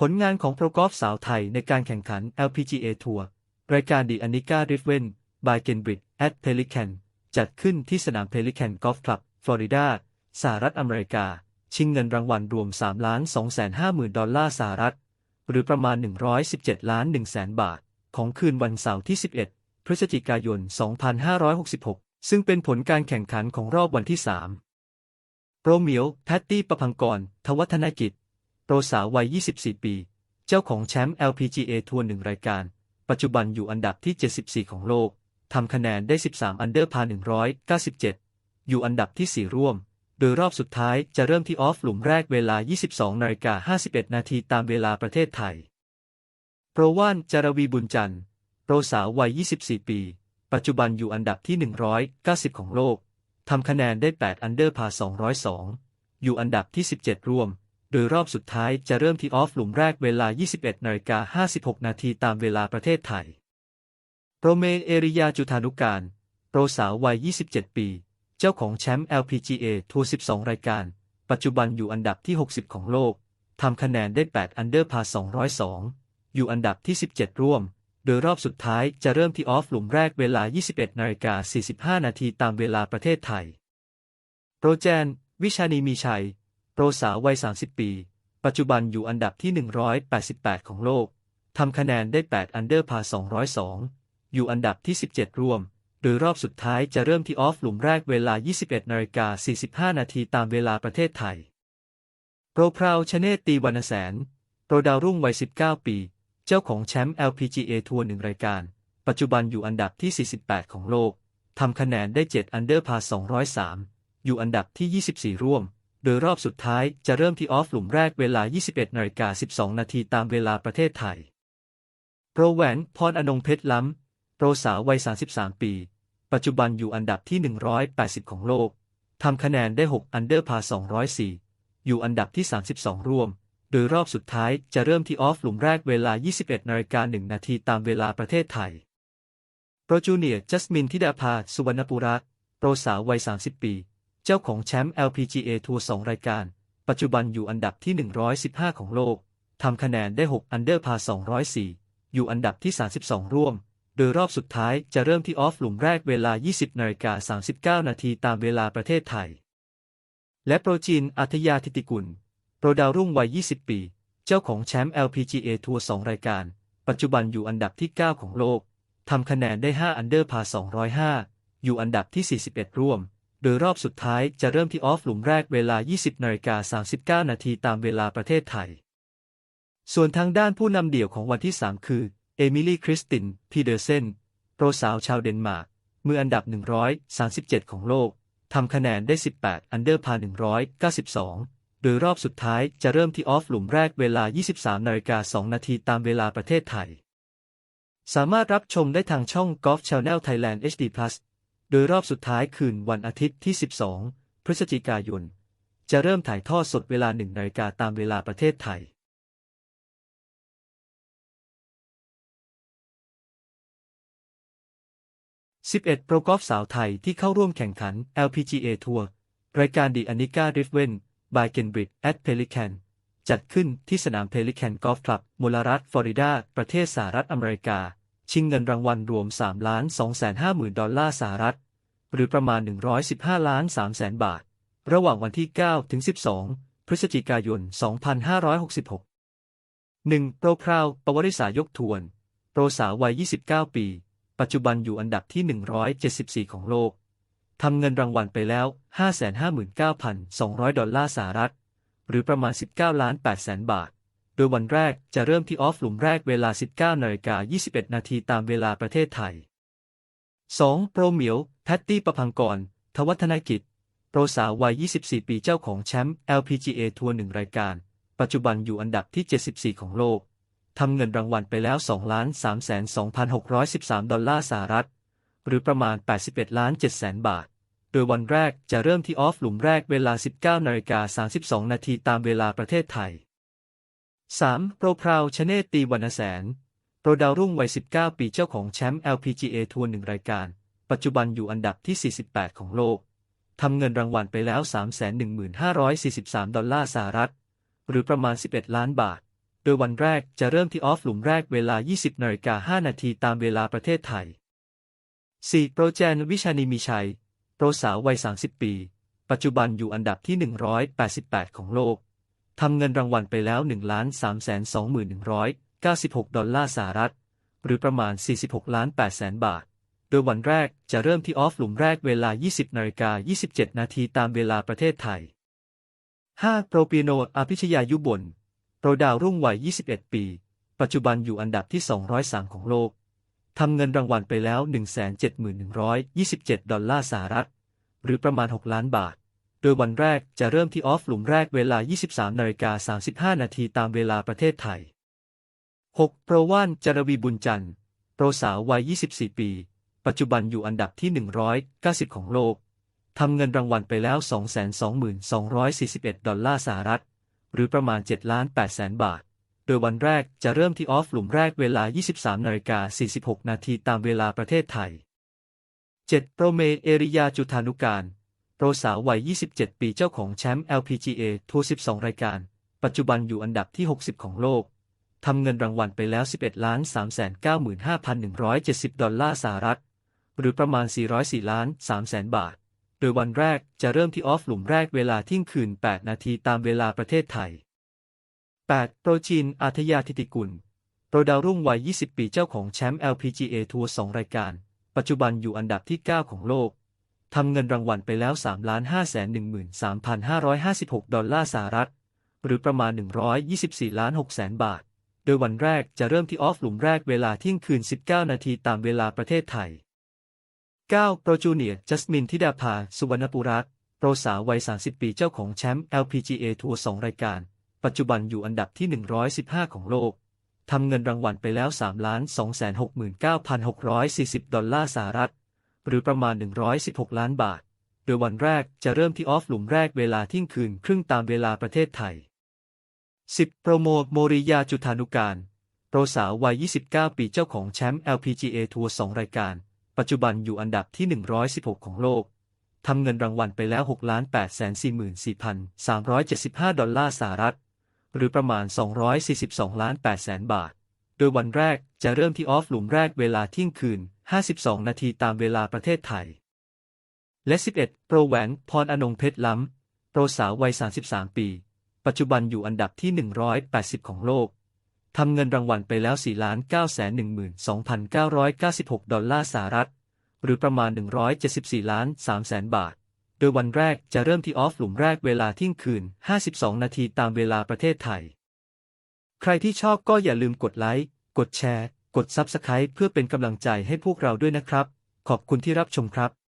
ผลงานของโปรกอล์ฟสาวไทยในการแข่งขัน LPGA ทัวร์รายการ The Anica Riven by Kenbridge at Pelican จัดขึ้นที่สนาม Pelican Golf Club ฟลอริดา สหรัฐอเมริกา ชิงเงินรางวัลรวม3ล้าน2 5 0 0 0 ดอลลาร์สหรัฐ หรือประมาณ 117 ล้าน1แสนบาท ของคืนวันเสาร์ที่ 11 พฤศจิกายน 2566 ซึ่งเป็นผลการแข่งขันของรอบวันที่ 3 โปรเมียว แพตตี้ประพังกร ทวัฒนกิจ โรสาววัย 24 ปี เจ้าของแชมป์ LPGA ทัวร์หนึ่งรายการ ปัจจุบันอยู่อันดับที่ 74 ของโลก ทำคะแนนได้ 13 อันเดอร์พา 197 อยู่อันดับที่ 4 ร่วม โดยรอบสุดท้ายจะเริ่มที่ออฟหลุมแรกเวลา 22นาฬิกา51 นาทีตามเวลาประเทศไทย โปรว่านจารวีบุญจันทร์ โปรสาววัย 24 ปี ปัจจุบันอยู่อันดับที่ 190 ของโลก ทำคะแนนได้ 8 อันเดอร์พา 202 อยู่อันดับที่ 17 ร่วม โดยรอบสุดท้ายจะเริ่มที่ออฟหลุมแรกเวลา 21นาฬิกา56 นาทีตามเวลาประเทศไทย โปรเมเอริยาจุธานุการ โปรสาววัย 27 ปี เจ้าของแชมป์ LPGA ทัวร์ 12 รายการ ปัจจุบันอยู่อันดับที่ 60 ของโลก ทำคะแนนได้ 8 อันเดอร์พา 202 อยู่อันดับที่ 17 ร่วม โดยรอบสุดท้ายจะเริ่มที่ออฟหลุมแรกเวลา 21นาฬิกา45 นาทีตามเวลาประเทศไทย โปรแจน วิชานีมีชัย โปรสาววัย 30 ปี ปัจจุบันอยู่อันดับที่ 188 ของโลก ทำคะแนนได้ 8 อันเดอร์พา 202 อยู่อันดับที่ 17 ร่วม โดยรอบสุดท้ายจะเริ่มที่ออฟหลุมแรกเวลา 21นาฬิกา45 นาทีตามเวลาประเทศไทย โปรพราวชเนตตีวรรณแสน โปรดาวรุ่งวัย 19 ปี เจ้าของแชมป์ LPGA ทัวร์หนึ่งรายการ ปัจจุบันอยู่อันดับที่ 48 ของโลก ทำคะแนนได้ 7 อันเดอร์พา 203 อยู่อันดับที่ 24 ร่วม โดยรอบสุดท้ายจะเริ่มที่ออฟหลุมแรกเวลา 21นาฬิกา12 นาทีตามเวลาประเทศไทย โปรแหวนพรอนงเพชรล้ำ โปรสาววัย 33 ปี ปัจจุบันอยู่อันดับที่ 180 ของโลก ทำคะแนนได้ 6 อันเดอร์พา 204 อยู่อันดับที่ 32 ร่วม โดยรอบสุดท้ายจะเริ่มที่ออฟหลุมแรกเวลา 21นาฬิกา1นาทีตามเวลาประเทศไทย โปรจูเนียร์จัสมินธิดาภา สุวรรณปุระโปรสาววัย 30 ปี เจ้าของแชมป์ LPGA ทัวร์2รายการ ปัจจุบันอยู่อันดับที่ 115 ของโลก ทำคะแนนได้ 6 อันเดอร์พา 204 อยู่อันดับที่ 32 ร่วม โดยรอบสุดท้ายจะเริ่มที่ออฟหลุมแรกเวลา 20นาฬิกา39 นาทีตามเวลาประเทศไทย และโปรจีนอัธยาธิติกุล โปรดาวรุ่งวัย 20 ปี เจ้าของแชมป์ LPGA ทัวร์2รายการ ปัจจุบันอยู่อันดับที่ 9 ของโลก ทำคะแนนได้ 5 อันเดอร์พา 205 อยู่อันดับที่ 41 ร่วม โดยรอบสุดท้ายจะเริ่มที่ออฟหลุมแรกเวลา 20นาฬิกา39 นาทีตามเวลาประเทศไทย ส่วนทางด้านผู้นำเดี่ยวของวันที่ 3 คือ เอมิลี่คริสติน พีเดอร์เซน โปรสาวชาวเดนมาร์ก มืออันดับ 137 ของโลก ทำคะแนนได้ 18 อันเดอร์พา 192 โดยรอบสุดท้ายจะเริ่มที่ออฟหลุมแรกเวลา 23นาฬิกา2นาทีตามเวลาประเทศไทย สามารถรับชมได้ทางช่อง Golf Channel Thailand HD ดยรอบสุดท้ายคืนวันอาทิตย์ที่ 12 พฤศจิกายน จะเริ่มถ่ายทอดสดเวลา1นาฬิกาตามเวลาประเทศไทย11โปรกอล์ฟสาวไทยที่เข้าร่วมแข่งขัน LPGA ทัวร์รายการ The Anica Riven by Kenbridge at Pelican จัดขึ้นที่สนาม Pelican Golf Club มูลรัฐฟลอริดา ประเทศสหรัฐอเมริกา ชิงเงินรางวัลรวม3ล้าน2 5 0 0 0 0 ดอลลาร์สหรัฐ หรือประมาณ 115 ล้าน3แสนบาท ระหว่างวันที่ 9 ถึง 12 พฤศจิกายน 2566 1. โปรพราวปวริษายกทวน โปรสาววัย 29 ปี ปัจจุบันอยู่อันดับที่ 174 ของโลก ทำเงินรางวัลไปแล้ว 559,200 ดอลลาร์สหรัฐ หรือประมาณ 19 ล้าน8แสนบาท โดยวันแรกจะเริ่มที่ออฟหลุมแรกเวลา 19นาฬิกา21 นาทีตามเวลาประเทศไทย 2. โปรเหมียว แพตตี้ประพังกร ทวัฒนกิจ โปรสาววัย 24 ปีเจ้าของแชมป์ LPGA ทัวร์หนึ่งรายการ ปัจจุบันอยู่อันดับที่ 74 ของโลก ทำเงินรางวัลไปแล้ว2ล้าน3 2 6 1 3 ดอลลาร์สหรัฐ หรือประมาณ 81 ล้าน7แสนบาท โดยวันแรกจะเริ่มที่ออฟหลุมแรกเวลา 19นาฬิกา32 นาทีตามเวลาประเทศไทย 3. โปรพราวชเนตตีวรรณแสน โปรดาวรุ่งวัย 19 ปีเจ้าของแชมป์ LPGA ทัวร์หนึ่งรายการ ปัจจุบันอยู่อันดับที่ 48 ของโลก ทำเงินรางวัลไปแล้ว 315,43 ดอลลาร์สหรัฐ หรือประมาณ 11 ล้านบาท โดยวันแรกจะเริ่มที่ออฟหลุมแรกเวลา 20นาฬิกา5นาทีตามเวลาประเทศไทย 4. โปรแจนวิชานีมีชัย โปรสาววัย 30 ปี ปัจจุบันอยู่อันดับที่ 188 ของโลก ทำเงินรางวัลไปแล้ว 1 3 2 1 9 6 ดอลลาร์สหรัฐ หรือประมาณ 46ล้าน8แสนบาท โดยวันแรกจะเริ่มที่ออฟหลุมแรกเวลา 20นาฬิกา27 นาทีตามเวลาประเทศไทย 5. โปรปีโนอภิชยายุบลโปรดาวรุ่งวัย 21 ปี ปัจจุบันอยู่อันดับที่ 203 ของโลก ทำเงินรางวัลไปแล้ว 171,127 ดอลลาร์สหรัฐ หรือประมาณ 6 ล้านบาท โดยวันแรกจะเริ่มที่ออฟหลุมแรกเวลา 23นาฬิกา35 นาทีตามเวลาประเทศไทย 6. โปรว่านจารวีบุญจันทร์ โปรสาววัย 24 ปี ปัจจุบันอยู่อันดับที่ 190 ของโลก ทำเงินรางวัลไปแล้ว 222,241 ดอลลาร์สหรัฐ หรือประมาณ7ล้าน8แสนบาท โดยวันแรกจะเริ่มที่ออฟหลุมแรกเวลา 23นาฬิกา46 นาทีตามเวลาประเทศไทย 7. โปรเมเอริยาจุธานุการ โปรสาววัย 27 ปีเจ้าของแชมป์ LPGA ทัวร์12 รายการ ปัจจุบันอยู่อันดับที่ 60 ของโลก ทำเงินรางวัลไปแล้ว 11ล้าน395,170 ดอลลาร์สหรัฐ หรือประมาณ 404ล้าน3แสนบาท โดยวันแรกจะเริ่มที่ออฟหลุมแรกเวลาเที่ยงคืน 8 นาทีตามเวลาประเทศไทย 8. โปรจีน อาทยาธิติกุล โปรดาวรุ่งวัย 20 ปีเจ้าของแชมป์ LPGA ทัวร์2รายการ ปัจจุบันอยู่อันดับที่ 9 ของโลก ทำเงินรางวัลไปแล้ว 3 5 1 3 5 5 6 ดอลลาร์สหรัฐ หรือประมาณ 124ล้าน6แสนบาท โดยวันแรกจะเริ่มที่ออฟหลุมแรกเวลาเที่ยงคืน 19 นาทีตามเวลาประเทศไทย 9. โปรจูเนียร์จัสมินธิดาภา สุวรรณปุรัตโปรสาววัย 30 ปีเจ้าของแชมป์ LPGA ทัวร์ 2 รายการ ปัจจุบันอยู่อันดับที่ 115 ของโลกทำเงินรางวัลไปแล้ว 3 269,640 ดอลลาร์สหรัฐ หรือประมาณ 116 ล้านบาท โดยวันแรกจะเริ่มที่ออฟหลุมแรกเวลาที่ยงคืนครึ่งตามเวลาประเทศไทย 10. โปรโมโมริยาจุธานุการโปรสาววัย 29 ปีเจ้าของแชมป์ LPGA ทัวร์ 2 รายการ ปัจจุบันอยู่อันดับที่ 116 ของโลกทำเงินรางวัลไปแล้ว 6 8 4 4 3 7 5 ดอลลาร์สหรัฐ หรือประมาณ 242 ล้าน8แสนบาท โดยวันแรกจะเริ่มที่ออฟหลุมแรกเวลาเที่ยงคืน 52 นาทีตามเวลาประเทศไทย และ 11 โปรแหวนพรอนงเพชรล้ำ โปรสาววัย 33 ปี ปัจจุบันอยู่อันดับที่ 180 ของโลก ทำเงินรางวัลไปแล้ว 4 9 1 2 9 9 6 ดอลลาร์สหรัฐ หรือประมาณ 174 ล้าน3แสนบาท โดยวันแรกจะเริ่มที่ออฟหลุมแรกเวลาเที่ยงคืน 52 นาทีตามเวลาประเทศไทย ใครที่ชอบก็อย่าลืมกดไลค์ กดแชร์ กด Subscribe เพื่อเป็นกำลังใจให้พวกเราด้วยนะครับ ขอบคุณที่รับชมครับ